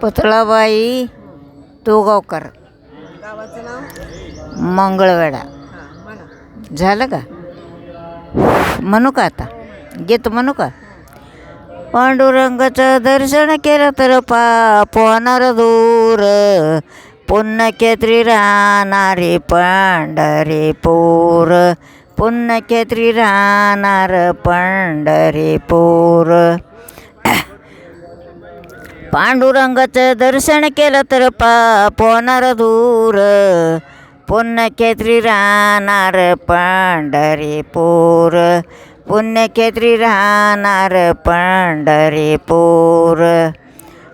पुतळाबाई तुगावकर गावाचं नाव? मंगळवेढा. हां म्हणा. झालं का? म्हणू का आता? गीत म्हणू का? पांडुरंगाचं दर्शन केलं तर पाप होणार दूर. पुण्य केत्री राहणारी पंढरीपूर. पुण्य केत्री राहणार पंढरीपूर. पांडुरंगाचं दर्शन केलं तर पाप होणार दूर. पुण्यकेत्री राहणार पंढरीपूर. पुण्यखेत्री राहणार पंढरीपूर.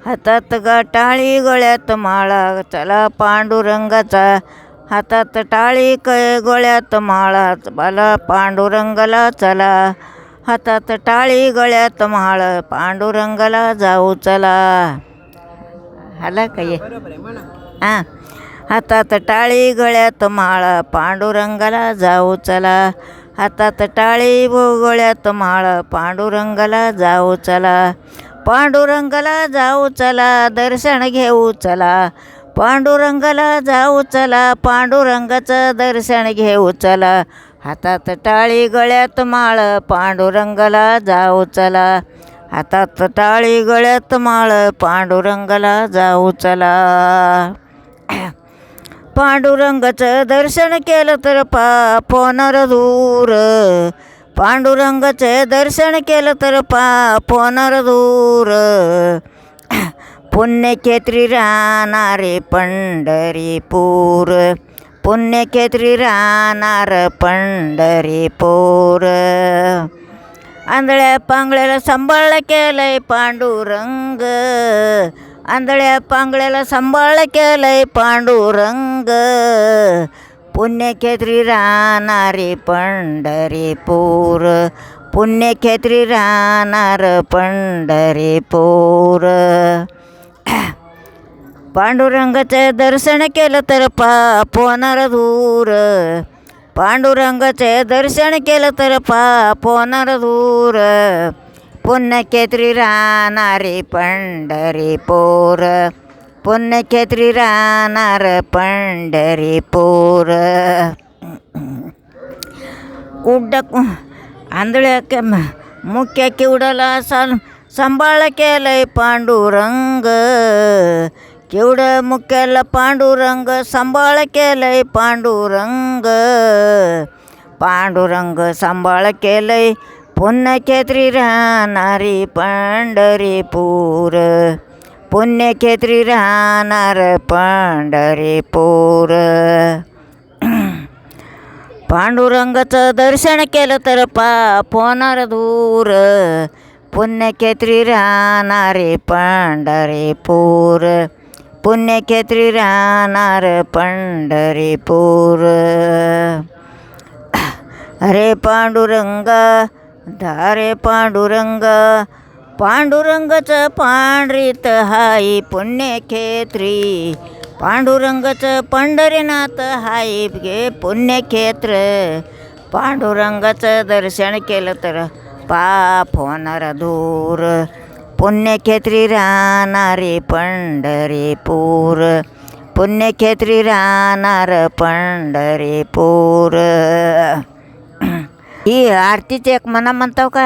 हातात गा टाळी गळ्यात माळा चला पांडुरंगाचा हातात टाळी क गोळ्यात माळा बाला पांडुरंगाला चला हातात टाळी गळ्यात महाळ पांडुरंगाला जाऊ चला. आला काही हां. हातात टाळी गळ्यात माळ पांडुरंगाला जाऊ चला. हातात टाळी भोगळ्यात माळ पांडुरंगाला जाऊ चला. पांडुरंगाला जाऊ चला दर्शन घेऊ चला. पांडुरंगाला जाऊ चला पांडुरंगाचं दर्शन घेऊ चला. हातात टाळी गळ्यात माळ पांडुरंगाला जाऊ चला. हातात टाळी गळ्यात माळ पांडुरंगाला जाऊ चला. पांडुरंगाचं दर्शन केलं तर पाप होणार दूर. पांडुरंगाचं दर्शन केलं तर पाप होणार दूर. पुण्यक्षेत्री राहणारे पंढरीपूर. पुण्यकेत्री राहणार पंढरीपूर आंधळ्या पांगळ्याला सांभाळ केलंय पांडुरंग आंधळ्या पांगळ्याला सांभाळ केलंय पांडुरंग पुण्यखेत्री राहणारे पंढरीपूर पुण्यखेत्री राहणार पंढरीपूर पांडुरंगाचं दर्शन केलं तर पाप होणार दूर पांडुरंगाचे दर्शन केलं तर पाप होणार दूर पुण्यकेत्री राहणारे पंढरीपूर पुण्यकेत्री राहणार पंढरीपूर कुड्ड आंधळ्या के मुख्य किवडाला साल सांभाळ केलंय पांडुरंग केवढ मुख्याला पांडुरंग सांभाळ केलंय पांडुरंग पांडुरंग सांभाळ केलंय पुण्यखेत्री राहणारी पंढरीपूर पुण्यखेत्री राहणार पंढरीपूर पांडुरंगाचं दर्शन केलं तर पाप होणार दूर पुण्यखेत्री राहणारे पंढरीपूर पुण्यखेत्री राहणार पंढरीपूर. अरे पांडुरंग धारे पांडुरंग पांडुरंगाचं पांढरीत हाई पुण्यखेत्री पांडुरंगाचं पंढरीनाथ हाई गे पुण्यक्षेत्र. पांडुरंगाचं दर्शन केलं तर पाप होणार दूर. पुण्यक्षेत्री राहणारे पंढरीपूर. पुण्यक्षेत्री राहणार पंढरीपूर. ही आरतीची एक मना म्हणताव का